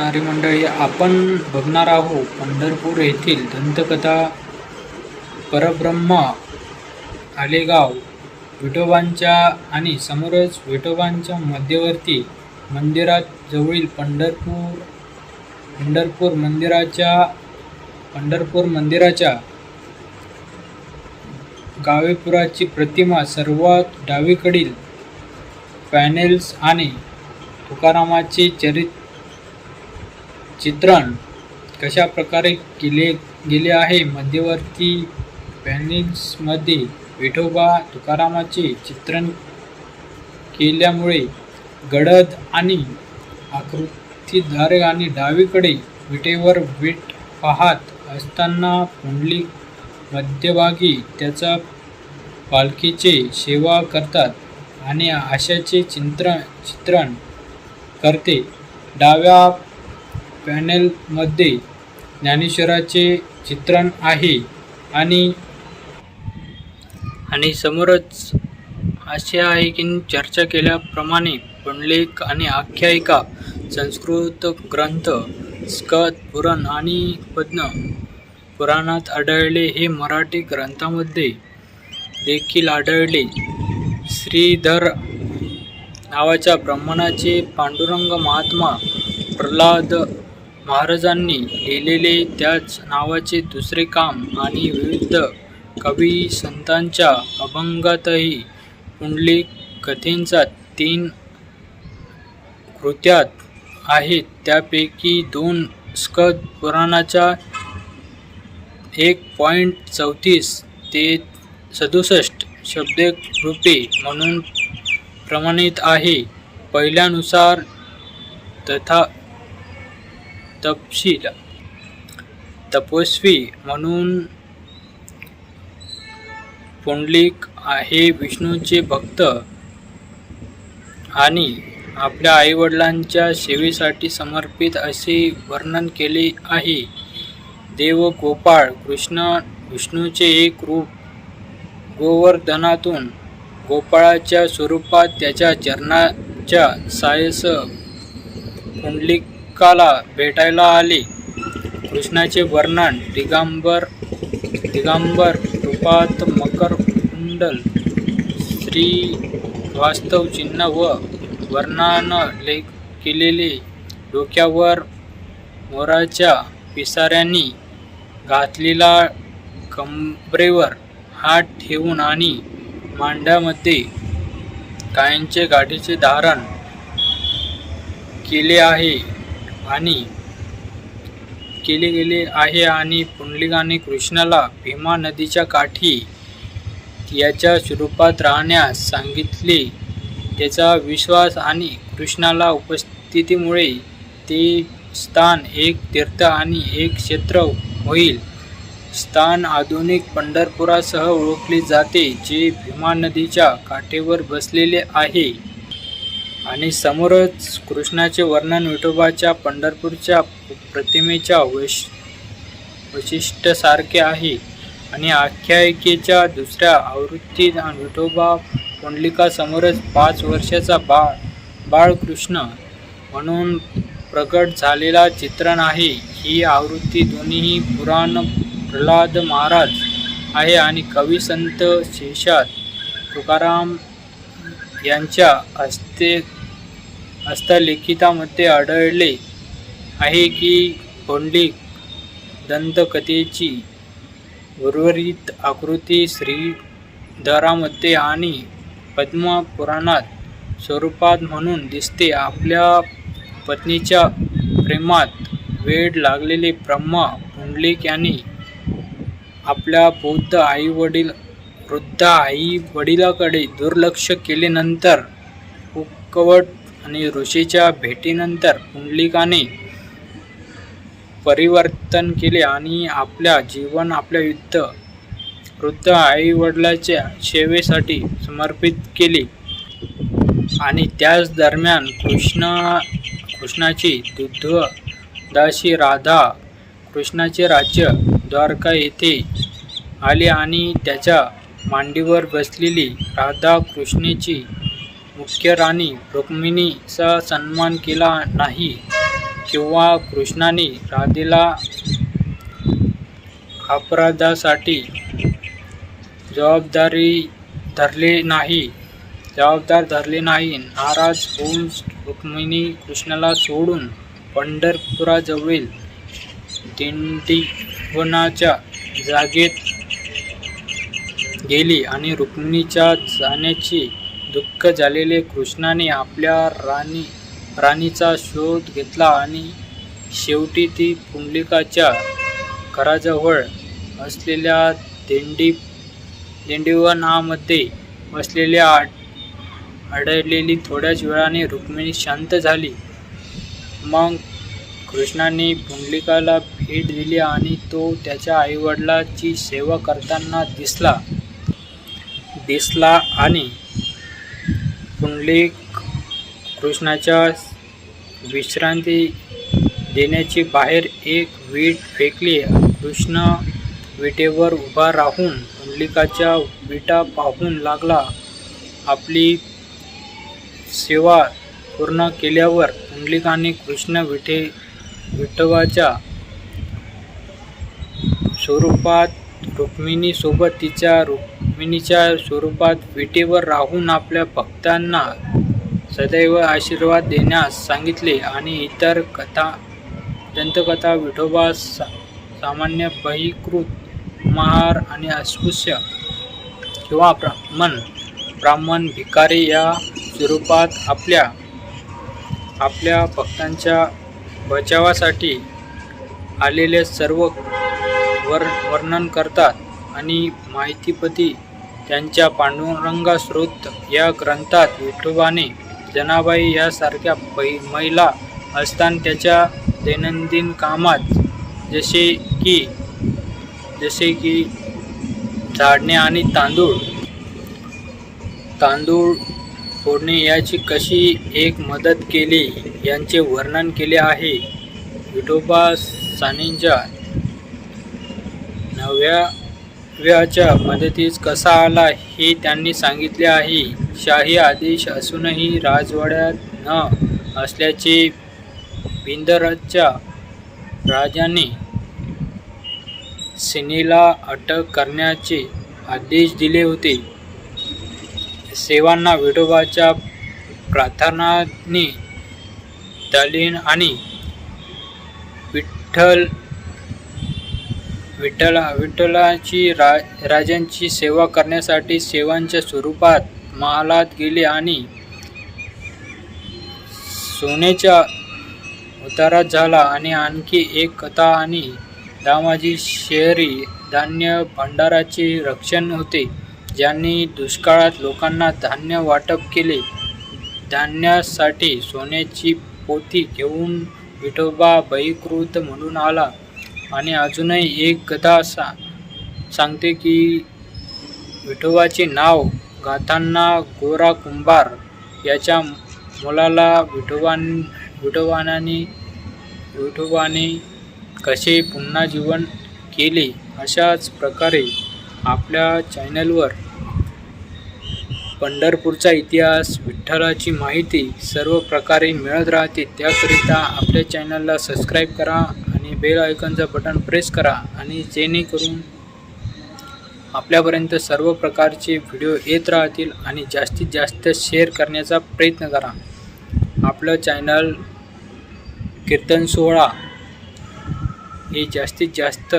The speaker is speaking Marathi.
नारी मंडळी आपण बघणार आहोत पंढरपूर येथील दंतकथा परब्रह्मा आलेगाव विठोबांच्या आणि समोरच विठोबांच्या मध्यवर्ती मंदिरात जवळील पंढरपूर पंढरपूर मंदिराच्या पंढरपूर मंदिराच्या गावेपुराची प्रतिमा सर्वात डावीकडील पॅनेल्स आणि तुकारामाचे चरित्र चित्रण कशा प्रकारे केले गेले आहे? मध्यवर्ती पॅनिन्समध्ये विठोबा तुकारामाचे चित्रण केल्यामुळे गडद आणि आकृतीद्वारे आणि डावीकडे विटेवर विट पाहत असताना पुंडलिक मध्यभागी त्याचा पालखीचे सेवा करतात आणि आशाचे चित्र चित्रण करते. डाव्या पॅनेलमध्ये ज्ञानेश्वराचे चित्रण आहे आणि आणि समोरच असे आहे की चर्चा केल्याप्रमाणे पुंडलिक आणि आख्यायिका संस्कृत ग्रंथ स्कत पुराण आणि पद्म पुराणात आढळले हे मराठी ग्रंथामध्ये देखील आढळले. श्रीधर नावाच्या ब्राह्मणाचे पांडुरंग महात्मा प्रल्हाद महाराजांनी लिहिलेले त्याच नावाचे दुसरे काम आणि विविध कवी संतांच्या अभंगातही कुंडली कथेंचा तीन कृत्यात आहेत त्यापैकी दोन स्कद पुराणाच्या एक पॉईंट चौतीस ते सदुसष्ट शब्दरूपे म्हणून प्रमाणित आहे. पहिल्यानुसार तथा तपशील. तपस्वी म्हणून पुंडलिक आहे विष्णूचे भक्त आणि आपल्या आईवडिलांच्या सेवेसाठी समर्पित असे वर्णन केले आहे. देव गोपाळ कृष्ण विष्णूचे एक रूप गोवर्धनातून गोपाळाच्या स्वरूपात त्याच्या चरणाच्या सायस पुंडलिकाला भेटायला आले. कृष्णाचे वर्णन दिगांबर दिगांबर रूपात मकर कुंडल श्री वास्तव चिन्ह व वर्णानं लेख केलेले डोक्यावर मोराच्या पिसाऱ्यांनी घातलेला कंबरेवर हात ठेवून आणि मांड्यामध्ये गायींचे गाठीचे धारण केले आहे. आणि केले गेले आहे आणि पुंडलिकाने कृष्णाला भीमा नदीच्या काठी याच्या स्वरूपात राहण्यास सांगितले. त्याचा विश्वास आणि कृष्णाला उपस्थितीमुळे ते स्थान एक तीर्थ आणि एक क्षेत्र होईल. स्थान आधुनिक पंढरपुरासह ओळखले जाते जे भीमा नदीच्या काठेवर बसलेले आहे. आणि समोरच कृष्णाचे वर्णन विठोबाच्या पंढरपूरच्या प्रतिमेच्या वैश वैशिष्ट्यासारखे आहे. आणि आख्यायिकेच्या दुसऱ्या आवृत्तीत विठोबा पुंडलिकासमोरच पाच वर्षाचा बाळ बाळकृष्ण म्हणून प्रकट झालेला चित्रण आहे. ही आवृत्ती दोन्ही पुराण प्रल्हाद महाराज आहे आणि कवी संत शेषात तुकाराम यांच्या हस्ते हस्तलिखितामध्ये आढळले आहे की कोंडलिक दंतकथेची उर्वरित आकृती श्रीधरामध्ये आणि पद्मपुराणात स्वरूपात म्हणून दिसते. आपल्या पत्नीच्या प्रेमात वेड लागलेले ब्रह्मा पुंडलिक यांनी आपल्या बौद्ध आईवडील वृद्ध आई वडिलाकडे दुर्लक्ष केल्यानंतर उकवट आणि ऋषीच्या भेटीनंतर पुंडलिकाने परिवर्तन केले आणि आपल्या जीवन आपल्या युद्ध वृद्ध आई वडिलाच्या सेवेसाठी समर्पित केले. आणि त्याच दरम्यान कृष्ण कृष्णाची दुग्ध दाशी राधा कृष्णाचे राज्य द्वारका येथे आले आणि त्याच्या मांडीवर बसलेली राधा कृष्णेची मुख्य राणी रुक्मिणीचा सन्मान केला नाही किंवा कृष्णाने राधेला अपराधासाठी जबाबदारी धरले नाही. जबाबदार धरले नाही. नाराज होऊन रुक्मिणी कृष्णाला सोडून पंढरपुराजवळील दिंडीवनाच्या जागेत गेली आणि रुक्मिणीच्या जाण्याची दुःख झालेले कृष्णाने आपल्या राणी राणीचा शोध घेतला आणि शेवटी ती पुंडलिकाच्या घराजवळ असलेल्या देंडी देंडीवनामध्ये बसलेल्या आड आढळलेली थोड्याच वेळाने रुक्मिणी शांत झाली. मग कृष्णाने पुंडलिकाला भेट दिली आणि तो त्याच्या आईवडिलाची सेवा करताना दिसला. दिसला आणि पुंडलिक कृष्णाच्या विश्रांती देण्याची बाहेर एक वीट फेकली. कृष्ण विटेवर उभा राहून पुंडलिकाच्या विटा पाहून लागला. आपली सेवा पूर्ण केल्यावर पुंडलिकाने कृष्ण विठे विठोबाच्या स्वरूपात रुक्मिणीसोबत तिच्या रुक्मिणीच्या स्वरूपात विटेवर राहून आपल्या भक्तांना सदैव आशीर्वाद देण्यास सांगितले आणि इतर कथा दंतकथा विठोबा सा सामान्य बहिकृत महार आणि अस्पृश्य किंवा ब्राह्मण ब्राह्मण भिकारी या स्वरूपात आपल्या आपल्या भक्तांच्या बचावासाठी आलेले सर्व वर वर्णन करतात आणि माहितीपती त्यांच्या पांडुरंगाश्रुत या ग्रंथात विठोबाने जनाबाई यासारख्या पै महिला असताना त्याच्या दैनंदिन कामात जसे की जसे की झाडणे आणि तांदूळ तांदूळ फोडणे याची कशी एक मदत केली यांचे वर्णन केले आहे. विठोबा सानेंच्या नव्या व्याच्या मदतीस कसा आला हे त्यांनी सांगितले आहे. शाही आदेश असूनही राजवाड्यात न असल्याचे बिंदराच्या राजाने सेनेला अटक करण्याचे आदेश दिले होते. सेवांना विठोबाच्या प्रार्थनाने दलिन आणि विठ्ठल विठ्ठला विठ्ठलाची रा राजांची सेवा करण्यासाठी सेवांच्या स्वरूपात महालात गेले आणि सोन्याच्या उतारात झाला आणि आणखी एक कथा आणि दामाजी शहरी धान्य भंडाराचे रक्षण होते ज्यांनी दुष्काळात लोकांना धान्य वाटप केले. धान्यासाठी सोन्याची पोती घेऊन विठोबा बहिकृत म्हणून आला. आणि अजूनही एक कथा सा सांगते की विठोबाचे नाव गाताना गोरा कुंभार याच्या मुलाला विठोबान विठोबानाने विठोबाने कसे पुन्हा जीवन केले अशाच प्रकारे आपल्या चॅनलवर पंढरपूरचा इतिहास विठ्ठलाची माहिती सर्व प्रकारे मिळत राहते. त्याकरिता आपल्या चॅनलला सबस्क्राईब करा. बेल आयकॉनचं बटन प्रेस करा आणि जेणेकरून आपल्यापर्यंत सर्व प्रकारचे व्हिडिओ येत राहतील आणि जास्तीत जास्त शेअर करण्याचा प्रयत्न करा. आपलं चॅनल कीर्तन सोहळा हे जास्तीत जास्त